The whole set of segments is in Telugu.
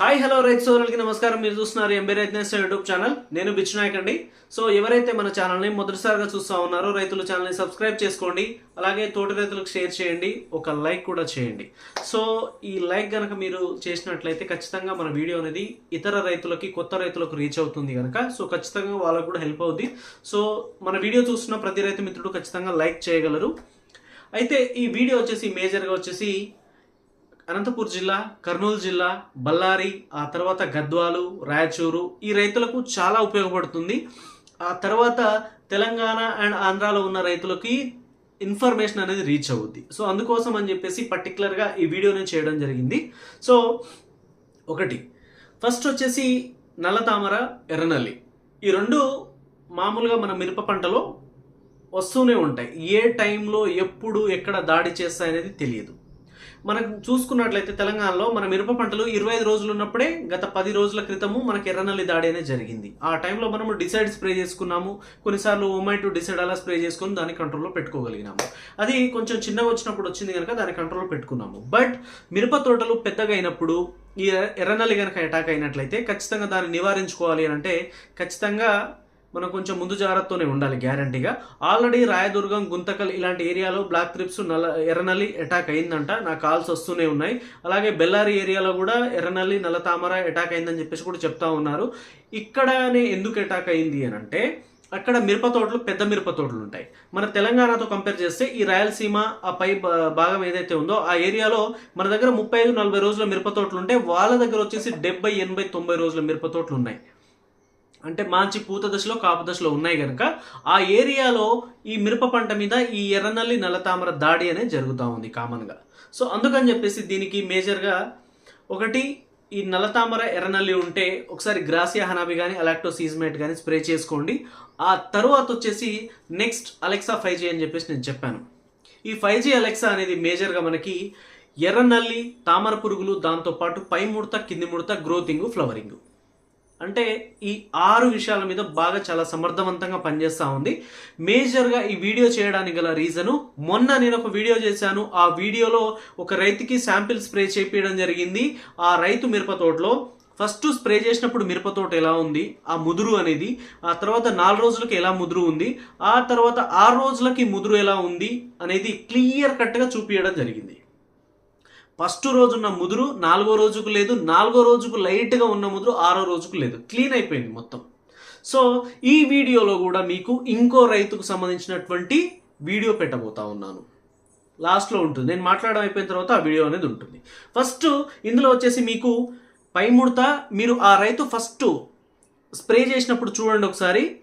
హాయ్ హలో రైతు సోదరులకి నమస్కారం. మీరు చూస్తున్నారు ఎంబీ రైతు యూట్యూబ్ ఛానల్. నేను బిచ్చునాయక్ అండి. సో ఎవరైతే మన ఛానల్ని మొదటిసారిగా చూస్తూ ఉన్నారో రైతుల ఛానల్ని సబ్స్క్రైబ్ చేసుకోండి. అలాగే తోటి రైతులకు షేర్ చేయండి. ఒక లైక్ కూడా చేయండి. సో ఈ లైక్ కనుక మీరు చేసినట్లయితే ఖచ్చితంగా మన వీడియో అనేది ఇతర రైతులకి కొత్త రైతులకు రీచ్ అవుతుంది కనుక సో ఖచ్చితంగా వాళ్ళకు కూడా హెల్ప్ అవుద్ది. సో మన వీడియో చూస్తున్న ప్రతి రైతు మిత్రుడు ఖచ్చితంగా లైక్ చేయగలరు. అయితే ఈ వీడియో వచ్చేసి మేజర్గా వచ్చేసి అనంతపూర్ జిల్లా కర్నూలు జిల్లా బళ్ళారి ఆ తర్వాత గద్వాలు రాయచూరు ఈ రైతులకు చాలా ఉపయోగపడుతుంది. ఆ తర్వాత తెలంగాణ అండ్ ఆంధ్రాలో ఉన్న రైతులకి ఇన్ఫర్మేషన్ అనేది రీచ్ అవుద్ది. సో అందుకోసం అని చెప్పేసి పర్టికులర్గా ఈ వీడియోని చేయడం జరిగింది. సో ఒకటి. ఫస్ట్ వచ్చేసి నల్ల తామర ఎర్రనల్లి. ఈ రెండు మామూలుగా మన మిరప పంటలో వస్తూనే ఉంటాయి. ఏ టైంలో ఎప్పుడు ఎక్కడ దాడి చేస్తాయి అనేది తెలియదు. మనం చూసుకున్నట్లయితే తెలంగాణలో మన మిరప పంటలు ఇరవై ఐదు రోజులు ఉన్నప్పుడే గత పది రోజుల క్రితము మనకి ఎర్రనల్లి దాడి అనేది జరిగింది. ఆ టైంలో మనము డిసైడ్ స్ప్రే చేసుకున్నాము. కొన్నిసార్లు ఓమైటు డిసైడ్ అలా స్ప్రే చేసుకుని దాన్ని కంట్రోల్లో పెట్టుకోగలిగినాము. అది కొంచెం చిన్నగా వచ్చినప్పుడు వచ్చింది కనుక దాన్ని కంట్రోల్లో పెట్టుకున్నాము. బట్ మిరప తోటలు పెద్దగా అయినప్పుడు ఈ ఎర్రనల్లి కనుక అటాక్ అయినట్లయితే ఖచ్చితంగా దాన్ని నివారించుకోవాలి అని అంటే ఖచ్చితంగా మనం కొంచెం ముందు జాగ్రత్తతోనే ఉండాలి గ్యారంటీగా ఆల్రెడీ రాయదుర్గం గుంతకల్ ఇలాంటి ఏరియాలో బ్లాక్ త్రిప్స్ నల్ల ఎర్రనల్లి అటాక్ అయిందంట. నా కాల్స్ వస్తూనే ఉన్నాయి. అలాగే బెల్లారి ఏరియాలో కూడా ఎర్రనల్లి నల్ల తామర అటాక్ అయిందని చెప్పేసి కూడా చెప్తా ఉన్నారు. ఇక్కడనే ఎందుకు అటాక్ అయింది అని అంటే అక్కడ మిరప తోటలు పెద్ద మిరప తోటలు ఉంటాయి. మన తెలంగాణతో కంపేర్ చేస్తే ఈ రాయలసీమ ఆ పై భా- భాగం ఏదైతే ఉందో ఆ ఏరియాలో మన దగ్గర ముప్పై ఐదు నలభై రోజుల మిరప తోటలు ఉంటాయి వాళ్ళ దగ్గర వచ్చేసి డెబ్బై ఎనభై తొంభై రోజుల మిరప తోటలు ఉన్నాయి. అంటే మంచి పూత దశలో కాపు దశలో ఉన్నాయి కనుక ఆ ఏరియాలో ఈ మిరప పంట మీద ఈ ఎర్రనల్లి నల్లతామర దాడి అనేది జరుగుతూ ఉంది కామన్గా. సో అందుకని చెప్పేసి దీనికి మేజర్గా ఒకటి ఈ నల్లతామర ఎర్రనల్లి ఉంటే ఒకసారి గ్రాసియా హనాబి కానీ అలాక్టో సీజ్మేట్ కానీ స్ప్రే చేసుకోండి. ఆ తర్వాత వచ్చేసి నెక్స్ట్ అలెక్సా ఫైవ్ జీ అని చెప్పేసి నేను చెప్పాను. ఈ ఫైవ్ జీ అలెక్సా అనేది మేజర్గా మనకి ఎర్రనల్లి తామర పురుగులు దాంతోపాటు పై ముడత కింది ముడత గ్రోతింగ్ ఫ్లవరింగ్. అంటే ఈ ఆరు విషయాల మీద బాగా చాలా సమర్థవంతంగా పనిచేస్తూ ఉంది. మేజర్గా ఈ వీడియో చేయడానికి గల రీజను మొన్న నేను ఒక వీడియో చేశాను. ఆ వీడియోలో ఒక రైతుకి శాంపిల్ స్ప్రే చేపించడం జరిగింది. ఆ రైతు మిరప తోటలో ఫస్ట్ స్ప్రే చేసినప్పుడు మిరప తోట ఎలా ఉంది ఆ ముదురు అనేది ఆ తర్వాత నాలుగు రోజులకి ఎలా ముదురు ఉంది ఆ తర్వాత ఆరు రోజులకి ముదురు ఎలా ఉంది అనేది క్లియర్ కట్గా చూపించడం జరిగింది. ఫస్ట్ రోజున్న ముదురు నాలుగో రోజుకు లేదు నాలుగో రోజుకు లైట్గా ఉన్న ముదురు ఆరో రోజుకు లేదు. క్లీన్ అయిపోయింది మొత్తం. సో ఈ వీడియోలో కూడా మీకు ఇంకో రైతుకు సంబంధించినటువంటి వీడియో పెట్టబోతా ఉన్నాను. లాస్ట్లో ఉంటుంది. నేను మాట్లాడడం అయిపోయిన తర్వాత ఆ వీడియో అనేది ఉంటుంది. ఫస్ట్ ఇందులో వచ్చేసి మీకు పై ముడత మీరు ఆ రైతు ఫస్ట్ స్ప్రే చేసినప్పుడు చూడండి ఒకసారి.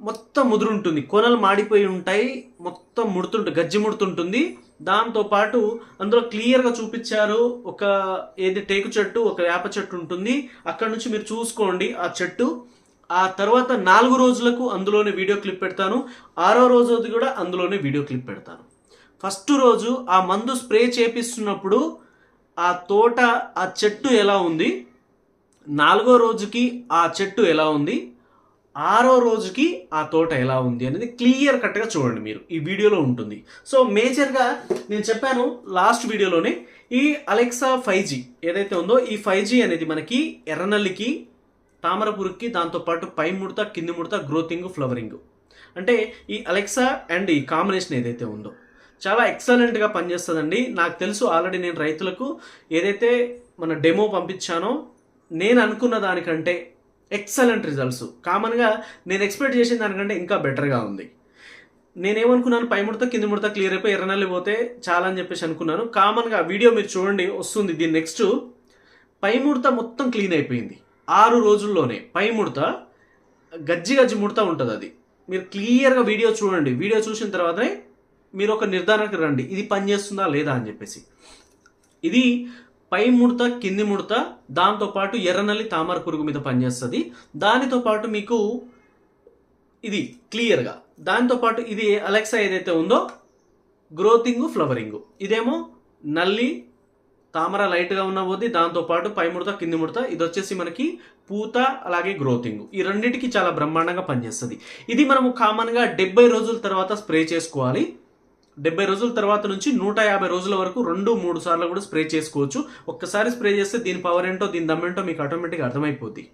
మొత్తం ముదురు ఉంటుంది. కొనలు మాడిపోయి ఉంటాయి. మొత్తం ముడుతుంటుంది గజ్జి ముడుతుంటుంది. దాంతోపాటు అందులో క్లియర్గా చూపించారు ఒక ఏది టేకు చెట్టు ఒక వేప చెట్టు ఉంటుంది. అక్కడ నుంచి మీరు చూసుకోండి ఆ చెట్టు. ఆ తర్వాత నాలుగు రోజులకు అందులోనే వీడియో క్లిప్ పెడతాను. ఆరో రోజు కూడా అందులోనే వీడియో క్లిప్ పెడతాను. ఫస్ట్ రోజు ఆ మందు స్ప్రే చేపిస్తున్నప్పుడు ఆ తోట ఆ చెట్టు ఎలా ఉంది? నాలుగో రోజుకి ఆ చెట్టు ఎలా ఉంది? ఆరో రోజుకి ఆ తోట ఎలా ఉంది అనేది క్లియర్ కట్గా చూడండి మీరు. ఈ వీడియోలో ఉంటుంది. సో మేజర్గా నేను చెప్పాను లాస్ట్ వీడియోలోనే ఈ అలెక్సా ఫైవ్ జీ ఏదైతే ఉందో ఈ ఫైవ్ జీ అనేది మనకి ఎర్రనల్లికి తామరపురికి దాంతోపాటు పై ముడత కింది ముడత గ్రోతింగ్ ఫ్లవరింగ్. అంటే ఈ అలెక్సా అండ్ ఈ కాంబినేషన్ ఏదైతే ఉందో చాలా ఎక్సలెంట్గా పనిచేస్తుందండి. నాకు తెలుసు ఆల్రెడీ నేను రైతులకు ఏదైతే మన డెమో పంపించానో నేను అనుకున్న దానికంటే ఎక్సలెంట్ రిజల్ట్స్. కామన్గా నేను ఎక్స్పెక్ట్ చేసిన దానికంటే ఇంకా బెటర్గా ఉంది. నేనేమనుకున్నాను పై ముడత కింది ముడత క్లియర్ అయిపోయి ఎర్రనల్లి పోతే చాలా అని చెప్పేసి అనుకున్నాను. కామన్గా వీడియో మీరు చూడండి వస్తుంది. దీని నెక్స్ట్ పై ముడత మొత్తం క్లీన్ అయిపోయింది. ఆరు రోజుల్లోనే పై ముడత గజ్జి గజ్జి ముడత ఉంటుంది అది. మీరు క్లియర్గా వీడియో చూడండి. వీడియో చూసిన తర్వాతనే మీరు ఒక నిర్ధారణకు రండి. ఇది పనిచేస్తుందా లేదా అని చెప్పేసి. ఇది పై ముడత కింది ముడత దాంతోపాటు ఎర్రనల్లి తామర పురుగు మీద పనిచేస్తుంది. దానితో పాటు మీకు ఇది క్లియర్గా దాంతోపాటు ఇది అలెక్సా ఏదైతే ఉందో గ్రోతింగ్ ఫ్లవరింగ్ ఇదేమో నల్లి తామర లైట్గా ఉన్న పోద్ది దాంతోపాటు పై ముడత కింది ముడత ఇది వచ్చేసి మనకి పూత అలాగే గ్రోతింగ్ ఈ రెండింటికి చాలా బ్రహ్మాండంగా పనిచేస్తుంది. ఇది మనము కామన్గా డెబ్బై రోజుల తర్వాత స్ప్రే చేసుకోవాలి. డెబ్బై రోజుల తర్వాత నుంచి నూట యాభై రోజుల వరకు రెండు మూడు సార్లు కూడా స్ప్రే చేసుకోవచ్చు. ఒక్కసారి స్ప్రే చేస్తే దీని పవర్ ఏంటో దీని దమ్మేంటో మీకు ఆటోమేటిక్గా అర్థమైపోద్ది.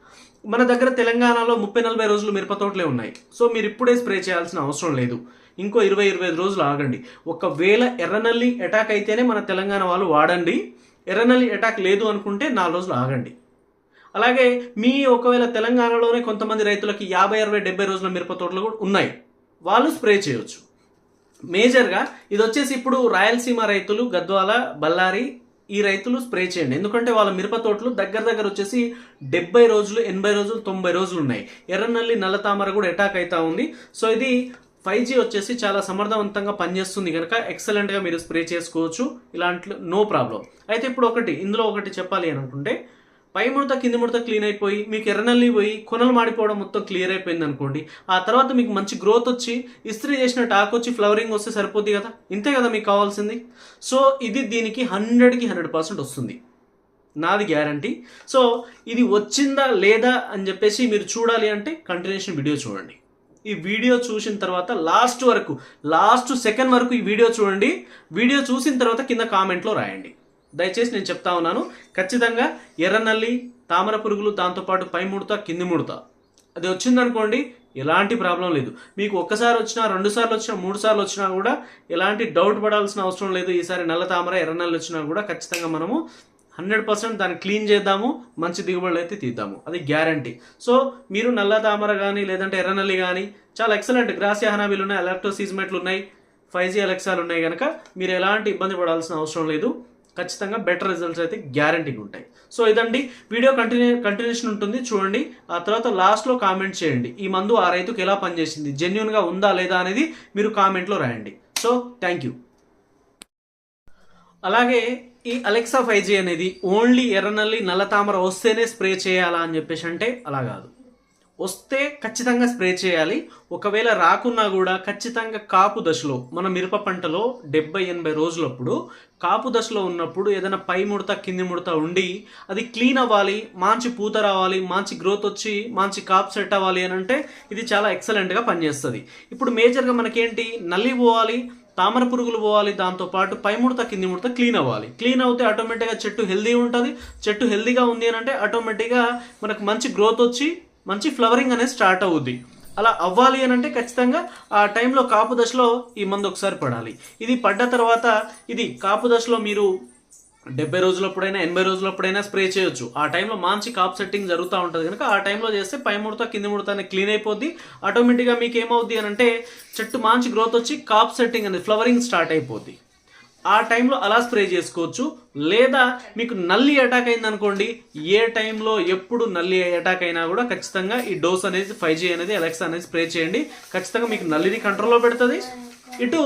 మన దగ్గర తెలంగాణలో ముప్పై నలభై రోజులు మిరప తోటలే ఉన్నాయి. సో మీరు ఇప్పుడే స్ప్రే చేయాల్సిన అవసరం లేదు. ఇంకో ఇరవై ఇరవై ఐదు రోజులు ఆగండి. ఒకవేళ ఎర్రనల్లి అటాక్ అయితేనే మన తెలంగాణ వాళ్ళు వాడండి. ఎర్రనల్లి అటాక్ లేదు అనుకుంటే నాలుగు రోజులు ఆగండి. అలాగే మీ ఒకవేళ తెలంగాణలోనే కొంతమంది రైతులకి యాభై అరవై డెబ్బై రోజుల మిరప తోటలు కూడా ఉన్నాయి. వాళ్ళు స్ప్రే చేయొచ్చు. మేజర్గా ఇది వచ్చేసి ఇప్పుడు రాయలసీమ రైతులు గద్వాల బళ్ళారి ఈ రైతులు స్ప్రే చేయండి. ఎందుకంటే వాళ్ళ మిరప తోటలు దగ్గర దగ్గర వచ్చేసి డెబ్బై రోజులు ఎనభై రోజులు తొంభై రోజులు ఉన్నాయి. ఎర్రనల్లి నల్ల తామర కూడా అటాక్ అవుతా ఉంది. సో ఇది ఫైవ్ జీ వచ్చేసి చాలా సమర్థవంతంగా పనిచేస్తుంది కనుక ఎక్సలెంట్గా మీరు స్ప్రే చేసుకోవచ్చు. ఇలాంటి నో ప్రాబ్లం అయితే ఇప్పుడు ఒకటి ఇందులో ఒకటి చెప్పాలి అని అనుకుంటే పై ముడత కింది ముడత క్లీన్ అయిపోయి మీకు ఎర్రనల్లి పోయి కొనలు మాడిపోవడం మొత్తం క్లియర్ అయిపోయింది అనుకోండి. ఆ తర్వాత మీకు మంచి గ్రోత్ వచ్చి ఇస్త్రీ చేసిన టాక్ వచ్చి ఫ్లవరింగ్ వస్తే సరిపోద్ది కదా? ఇంతే కదా మీకు కావాల్సింది? సో ఇది దీనికి హండ్రెడ్కి హండ్రెడ్ పర్సెంట్ వస్తుంది. నాది గ్యారంటీ సో ఇది వచ్చిందా లేదా అని చెప్పేసి మీరు చూడాలి అంటే కంటిన్యూషన్ వీడియో చూడండి. ఈ వీడియో చూసిన తర్వాత లాస్ట్ వరకు లాస్ట్ సెకండ్ వరకు ఈ వీడియో చూడండి. వీడియో చూసిన తర్వాత కింద కామెంట్లో రాయండి. దయచేసి నేను చెప్తా ఉన్నాను. ఖచ్చితంగా ఎర్రనల్లి తామర పురుగులు దాంతోపాటు పై ముడత కింది ముడత. అది వచ్చిందనుకోండి ఎలాంటి ప్రాబ్లం లేదు. మీకు ఒక్కసారి వచ్చినా రెండు సార్లు వచ్చినా మూడు సార్లు వచ్చినా కూడా ఎలాంటి డౌట్ పడాల్సిన అవసరం లేదు. ఈసారి నల్ల తామర ఎర్రనల్లి వచ్చినా కూడా ఖచ్చితంగా మనము హండ్రెడ్ పర్సెంట్ దాన్ని క్లీన్ చేద్దాము మంచి దిగుబడులు అయితే తీద్దాము. అది గ్యారంటీ. సో మీరు నల్ల తామర కానీ లేదంటే ఎర్రనల్లి కానీ చాలా ఎక్సలెంట్ గ్రాసియా హనాబీలు ఉన్నాయి ఎలక్ట్రోసీజ్మెట్లు ఉన్నాయి ఫైవ్ జీ అలెక్సాలు ఉన్నాయి కనుక మీరు ఎలాంటి ఇబ్బంది పడాల్సిన అవసరం లేదు. ఖచ్చితంగా బెటర్ రిజల్ట్స్ అయితే గ్యారంటీగా ఉంటాయి. సో ఇదండి. వీడియో కంటిన్యూ కంటిన్యూషన్ ఉంటుంది. చూడండి. ఆ తర్వాత లాస్ట్లో కామెంట్ చేయండి. ఈ మందు ఆ రైతుకు ఎలా పనిచేసింది? జెన్యున్గా ఉందా లేదా అనేది మీరు కామెంట్లో రాయండి. సో థ్యాంక్ యూ అలాగే ఈ అలెక్సా ఫైవ్ జీ అనేది ఓన్లీ ఎర్రనల్లి నల్ల తామర వస్తేనే స్ప్రే చేయాలా అని చెప్పేసి అంటే అలా కాదు. వస్తే ఖచ్చితంగా స్ప్రే చేయాలి. ఒకవేళ రాకున్నా కూడా ఖచ్చితంగా కాపు దశలో మన మిరప పంటలో డెబ్బై ఎనభై రోజులప్పుడు కాపు దశలో ఉన్నప్పుడు ఏదైనా పై ముడత కింది ముడత ఉండి అది క్లీన్ అవ్వాలి మంచి పూత రావాలి మంచి గ్రోత్ వచ్చి మంచి కాపు సెట్ అవ్వాలి అని అంటే ఇది చాలా ఎక్సలెంట్గా పనిచేస్తుంది. ఇప్పుడు మేజర్గా మనకేంటి? నల్లి పోవాలి తామర పురుగులు పోవాలి దాంతోపాటు పై ముడత కింది ముడత క్లీన్ అవ్వాలి. క్లీన్ అవుతే ఆటోమేటిక్గా చెట్టు హెల్దీ ఉంటుంది. చెట్టు హెల్దీగా ఉంది అని అంటే ఆటోమేటిక్గా మనకు మంచి గ్రోత్ వచ్చి మంచి ఫ్లవరింగ్ అనేది స్టార్ట్ అవుద్ది. అలా అవ్వాలి అని అంటే ఖచ్చితంగా ఆ టైంలో కాపు దశలో ఈ మందు ఒకసారి పడాలి. ఇది పడ్డ తర్వాత ఇది కాపు దశలో మీరు డెబ్బై రోజులప్పుడైనా ఎనభై రోజులప్పుడైనా స్ప్రే చేయొచ్చు. ఆ టైంలో మంచి కాప్ సెట్టింగ్ జరుగుతూ ఉంటుంది. కనుక ఆ టైంలో చేస్తే పై ముడత కింది ముడత అనేది క్లీన్ అయిపోద్ది. ఆటోమేటిక్గా మీకు ఏమవుద్ది అని అంటే చెట్టు మంచి గ్రోత్ వచ్చి కాప్ సెట్టింగ్ అనేది ఫ్లవరింగ్ స్టార్ట్ అయిపోద్ది. ఆ టైంలో అలా స్ప్రే చేసుకోవచ్చు. లేదా మీకు నల్లి అటాక్ అయింది అనుకోండి ఏ టైంలో ఎప్పుడు నల్లి అటాక్ అయినా కూడా ఖచ్చితంగా ఈ డోస్ అనేది ఫైవ్ జీ అనేది అలెక్సా అనేది స్ప్రే చేయండి. ఖచ్చితంగా మీకు నల్లిని కంట్రోల్లో పెడుతుంది. ఇటు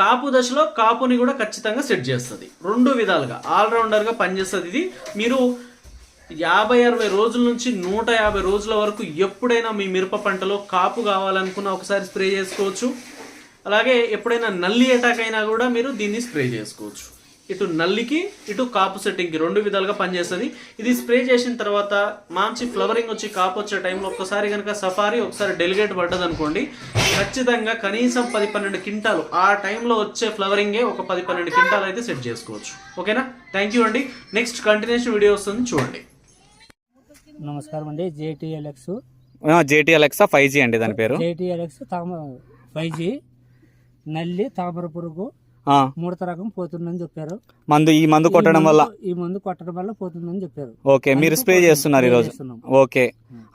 కాపు దశలో కాపుని కూడా ఖచ్చితంగా సెట్ చేస్తుంది. రెండు విధాలుగా. ఆల్రౌండర్గా పనిచేస్తుంది ఇది. మీరు యాభై అరవై రోజుల నుంచి నూట యాభై రోజుల వరకు ఎప్పుడైనా మీ మిరప పంటలో కాపు కావాలనుకున్న ఒకసారి స్ప్రే చేసుకోవచ్చు. అలాగే ఎప్పుడైనా నల్లి అటాక్ అయినా కూడా మీరు దీన్ని స్ప్రే చేసుకోవచ్చు. ఇటు నల్లికి ఇటు కాపు సెట్టింగ్కి రెండు విధాలుగా పనిచేస్తుంది. ఇది స్ప్రే చేసిన తర్వాత మంచి ఫ్లవరింగ్ వచ్చి కాపు వచ్చే టైంలో ఒక్కసారి కనుక సఫారీ ఒకసారి డెలిగేట్ పడ్డది అనుకోండి ఖచ్చితంగా కనీసం పది పన్నెండు క్వింటాలు ఆ టైంలో వచ్చే ఫ్లవరింగే ఒక పది పన్నెండు క్వింటాలు అయితే సెట్ చేసుకోవచ్చు. ఓకేనా? థ్యాంక్ యూ అండి. నెక్స్ట్ కంటిన్యూషన్ వీడియో వస్తుంది చూడండి. నమస్కారం అండి. JTLX. JT Alexa five G అండి దాని పేరు. JTLX five G. నల్లి తామర పురుగు ముడత రకం పోతుందని చెప్పారు. మందు ఈ మందు కొట్టడం ఈ వల్ల? ఈ మందు కొట్టడం వల్ల పోతుందని చెప్పారు. ఓకే మీరు స్ప్రే చేస్తున్నారు ఈరోజు? చేస్తున్నాం. ఓకే.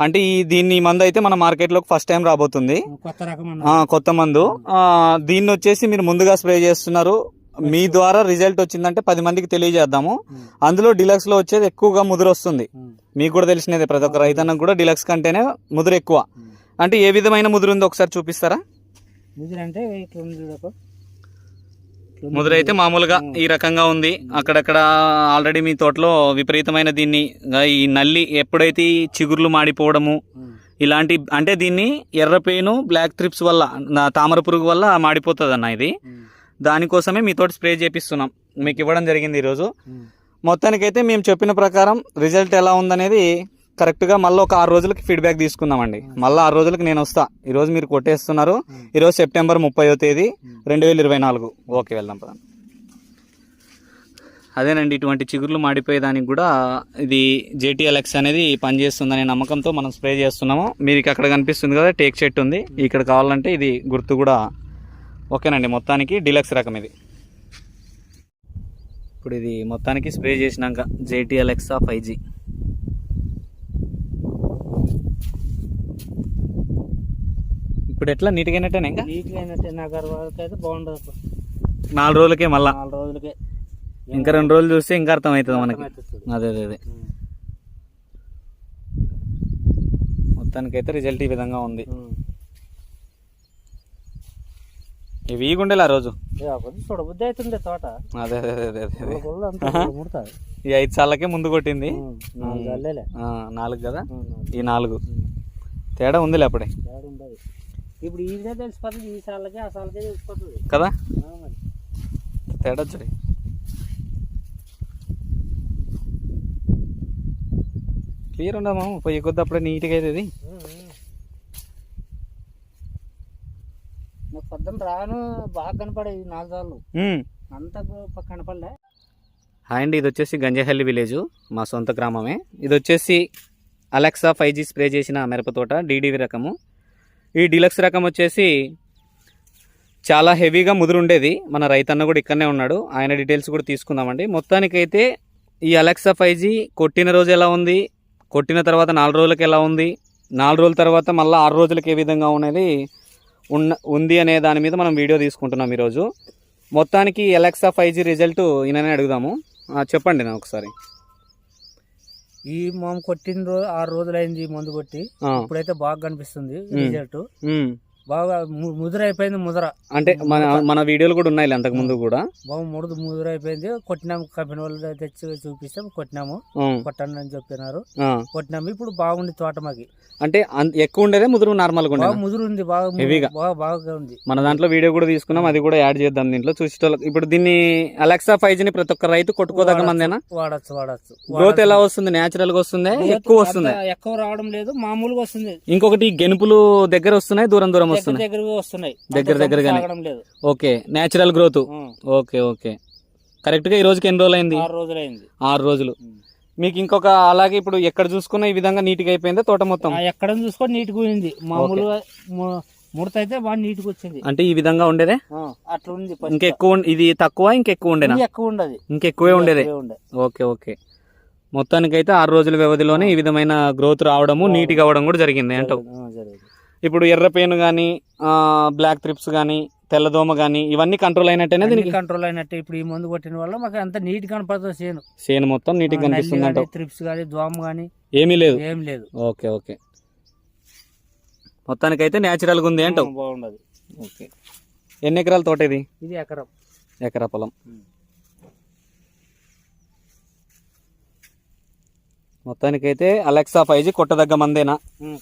అంటే ఈ దీన్ని ఈ మందు అయితే మన మార్కెట్లోకి ఫస్ట్ టైం రాబోతుంది కొత్త రకం కొత్త మందు. దీన్ని వచ్చేసి మీరు ముందుగా స్ప్రే చేస్తున్నారు. మీ ద్వారా రిజల్ట్ వచ్చిందంటే పది మందికి తెలియజేద్దాము. అందులో డిలక్స్లో వచ్చేది ఎక్కువగా ముదురు వస్తుంది. మీకు కూడా తెలిసినదే ప్రతి ఒక్క రైతన్నకు కూడా డిలక్స్ కంటేనే ముదురు ఎక్కువ. అంటే ఏ విధమైన ముదురు ఉందో ఒకసారి చూపిస్తారా? ముదిరంటే ఇట్లా ఉంది చూడకు. ఇట్లా ఉంది. ముదురు అయితే మామూలుగా ఈ రకంగా ఉంది అక్కడక్కడ ఆల్రెడీ మీ తోటలో విపరీతమైన దీన్ని ఈ నల్లి ఎప్పుడైతే చిగుర్లు మాడిపోవడము. ఇలాంటి అంటే దీన్ని ఎర్రపేను బ్లాక్ త్రిప్స్ వల్ల తామర పురుగు వల్ల మాడిపోతుంది అన్న ఇది. దానికోసమే మీతో స్ప్రే చేపిస్తున్నాం మీకు ఇవ్వడం జరిగింది ఈరోజు. మొత్తానికైతే మేము చెప్పిన ప్రకారం రిజల్ట్ ఎలా ఉందనేది కరెక్ట్గా మళ్ళీ ఒక ఆరు రోజులకి ఫీడ్బ్యాక్ తీసుకుందామండి. మళ్ళీ ఆరు రోజులకి నేను వస్తా. ఈరోజు మీరు కొట్టేస్తున్నారు. ఈరోజు సెప్టెంబర్ ముప్పైవ తేదీ రెండు వేల ఇరవై నాలుగు. ఓకే వెళ్దాం పదండి. అదేనండి ఇటువంటి చిగుర్లు మాడిపోయేదానికి కూడా ఇది జేటీఎల్ఎక్స్ అనేది పనిచేస్తుందనే నమ్మకంతో మనం స్ప్రే చేస్తున్నాము. మీరు ఇక అక్కడ కనిపిస్తుంది కదా టేక్ చెట్టు ఉంది. ఇక్కడ కావాలంటే ఇది గుర్తు కూడా ఓకేనండి మొత్తానికి డీలక్స్ రకం ఇది. ఇప్పుడు ఇది మొత్తానికి స్ప్రే చేసినాక జేటీఎల్ఎక్సా ఫైవ్ జీ. ఇప్పుడు ఎట్లా? నీట్గా అయినట్టేనా ఇంకా? నీట్గా అయినట్టే నగర్ వరకు అయితే బాగుండదు. నాలుగు రోజులకే మళ్ళా? నాలుగు రోజులకే. ఇంకా రెండు రోజులు చూస్తే ఇంకా అర్థమవుతుంది మనకి. అర్థమవుతుంది. అదే అదే అదే. మొత్తానికైతే రిజల్ట్ ఈ విధంగా ఉంది. ఇవి ఈగుండేలా రోజు? చూడబుద్ధి అవుతుంది తోట. అదే అదే అదే ఈ ఐదు సార్లకే ముందు కొట్టింది. నాలుగు అల్లేలే ఆ, నాలుగు కదా. ఈ నాలుగు. తేడా ఉందిలే అప్పుడే? ఇప్పుడు ఈజీగా తెలిసిపోతుంది ఈ సార్లకే ఆ సార్లకే తెలిసిపోతుంది. కదా. తేడా వచ్చాయి క్లియర్ ఉండమా పోయి కొద్ది అప్పుడే నీట్గా అవుతుంది. నాకు పొద్దున రాను బాగా కనపడేది నాలుగు సార్లు. అంతా కనపడలే. హాయ్ అండి ఇది వచ్చేసి గంజహల్లి విలేజ్ మా సొంత గ్రామమే. ఇది వచ్చేసి అలెక్సా ఫైవ్ జీ స్ప్రే చేసిన మిరప తోట డీడీవి రకము. ఈ డీలక్స్ రకం వచ్చేసి చాలా హెవీగా ముదురుండేది. మన రైతన్న కూడా ఇక్కడనే ఉన్నాడు. ఆయన డీటెయిల్స్ కూడా తీసుకుందామండి. మొత్తానికైతే ఈ అలెక్సా ఫైవ్ కొట్టిన రోజు ఎలా ఉంది? కొట్టిన తర్వాత నాలుగు రోజులకి ఎలా ఉంది? నాలుగు రోజుల తర్వాత మళ్ళీ ఆరు రోజులకి ఏ విధంగా ఉన్నది ఉన్న ఉంది అనే దాని మీద మనం వీడియో తీసుకుంటున్నాం ఈరోజు. మొత్తానికి ఎలక్సా ఫైవ్ జీ రిజల్ట్ ఈయననే అడుగుదాము. చెప్పండి నా ఒకసారి. ఈ మామ కొట్టిన రోజు ఆరు రోజులు అయింది ఈ మందు కొట్టి. ఇప్పుడైతే బాగా కనిపిస్తుంది రిజల్ట్. బాగా ము- ముదురు. అంటే మన మన వీడియోలు కూడా ఉన్నాయి అంతకు ముందు కూడా. బాగా ముడుదు ముదురు అయిపోయింది కొట్టినాము కంపెనీ వాళ్ళు తెచ్చి చూపిస్తే కొట్టినాము. కొట్టండి అని చెప్పినారు. కొట్టినాము. ఇప్పుడు బాగుంది తోట మాకి. అంటే ఎక్కువ ఉండేదే ముదురు నార్మల్గా బాగా ఉండేది ముదురు ఉంది బాగా హెవీగా. బాగా ఉంది. మన దాంట్లో వీడియో కూడా తీసుకున్నాం అది కూడా యాడ్ చేద్దాం దీంట్లో. చూసేటోళ్ళకి ఇప్పుడు దీన్ని అలెక్సా ఫైవ్ జీని ప్రతి ఒక్క రైతు కొట్టుకోదగ్గ మందేనా? వాడచ్చు వాడచ్చు. గ్రోత్ ఎలా వస్తుంది? నేచురల్గా వస్తుంది ఎక్కువ వస్తుంది? ఎక్కువ రావడం లేదు మామూలుగా వస్తుంది. ఇంకొకటి గెనుపులు దగ్గర వస్తున్నాయి దూరం దూరం దగ్గర వస్తున్నాయి. దగ్గరగా వస్తున్నాయి. దగ్గర దగ్గరగానే. Okay natural growth. Okay okay. కరెక్ట్గా ఈ రోజుకి ఎన్ని రోజులు అయింది ఆరు రోజులైంది. ఆరు రోజులు. మీకు ఇంకొక అలాగే ఇప్పుడు ఎక్కడ చూసుకున్నా ఈ విధంగా నీట్గా అయిపోయిందా తోట మొత్తం? ఎక్కడ చూసుకొని నీట్గా పోయింది. మామూలుగా ము- ముడత అయితే బాగా నీట్గా వచ్చింది. అంటే ఈ విధంగా ఉండేదే? అట్లా ఉంది. ఇంకెక్కువ ఇది తక్కువ ఇంకెక్కువ ఉండేనా? ఎక్కువ ఉండదు. ఇంకెక్కువే ఉండేదే. Okay okay. మొత్తానికైతే ఆరు రోజుల వ్యవధిలోనే ఈ విధమైన గ్రోత్ రావడము నీట్గా అవ్వడం కూడా జరిగింది అంటావు? జరిగింది. ఇప్పుడు ఎర్ర పెయిన్ కానీ బ్లాక్ త్రిప్స్ కానీ తెల్లదోమ కానీ ఇవన్నీ కంట్రోల్ అయినట్టేనే అన్ని దీనికి? కంట్రోల్ అయినట్టు. ఇప్పుడు ఈ మందు కొట్టిన వల్ల మాకు అంత నీట్ కనపడుతుంది చేను సేను మొత్తం నీట్గా కనిపిస్తుంది అంటావు త్రిప్స్ కానీ దోమ కానీ ఏమీ లేదు? ఏం లేదు. Okay okay. మొత్తానికైతే న్యాచురల్గా ఉంది అంటావు? ఆ, బాగుండదు. ఓకే. ఎన్ని ఎకరాల తోట ఇది? ఇది ఎకరం. ఎకరా పొలం. మొత్తానికైతే అలెక్సా ఫైవ్ జీ కొట్టదగ్గ మందేనా?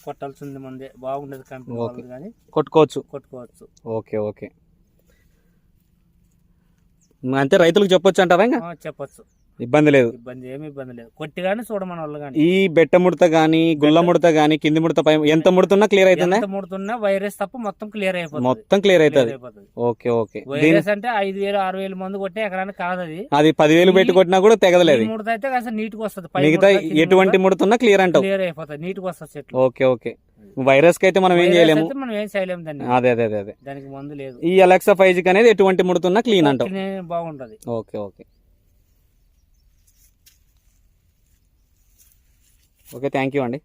కొట్టాల్సింది మందే. బాగుండదు కంపెనీ కానీ. కొట్టుకోవచ్చు? కొట్టుకోవచ్చు. Okay okay. అంతే రైతులకు చెప్పొచ్చు అంటారా ఇంకా? చెప్పొచ్చు. ఇబ్బంది లేదు. ఇబ్బంది ఏమి ఇబ్బంది లేదు. కొట్టి కానీ చూడమన వాళ్ళు కానీ. ఈ బెట్ట ముడత గానీ గుల్ల ముడత గానీ కింది ముడత పై ఎంత ముడుతున్నా క్లియర్ అవుతుందా ఎంత ముడుతున్నా వైరస్ తప్ప మొత్తం క్లియర్ అయిపోతుంది. మొత్తం క్లియర్ అవుతుంది అయిపోతుంది. Okay okay. దీని వైరస్ అంటే ఐదు వేలు ఆరు వేలు మందు కొట్టే ఎకరానికి కాదు అది. అది పదివేలు పెట్టి కొట్టినా కూడా తెగదలేదు. ఈ ముడత అయితే కాస్త నీట్గా వస్తుంది మిగతా ఎటువంటి ముడత ముడుతున్నా క్లియర్ అంటావు. క్లియర్ అయిపోతుంది. నీట్గా వస్తుంది చెట్లు. Okay okay. వైరస్కి అయితే మనం ఏం చేయలేము. అయితే మనం ఏం చేయలేము దాన్ని. అదే అదే అదే అదే. దానికి మందు లేదు. ఈ అలెక్సా ఫైవ్ జీ అనేది ఎటువంటి ముడుతున్నా క్లీన్ అంటావు. క్లీన్ బాగుంటది. Okay okay. Okay thank you అండి.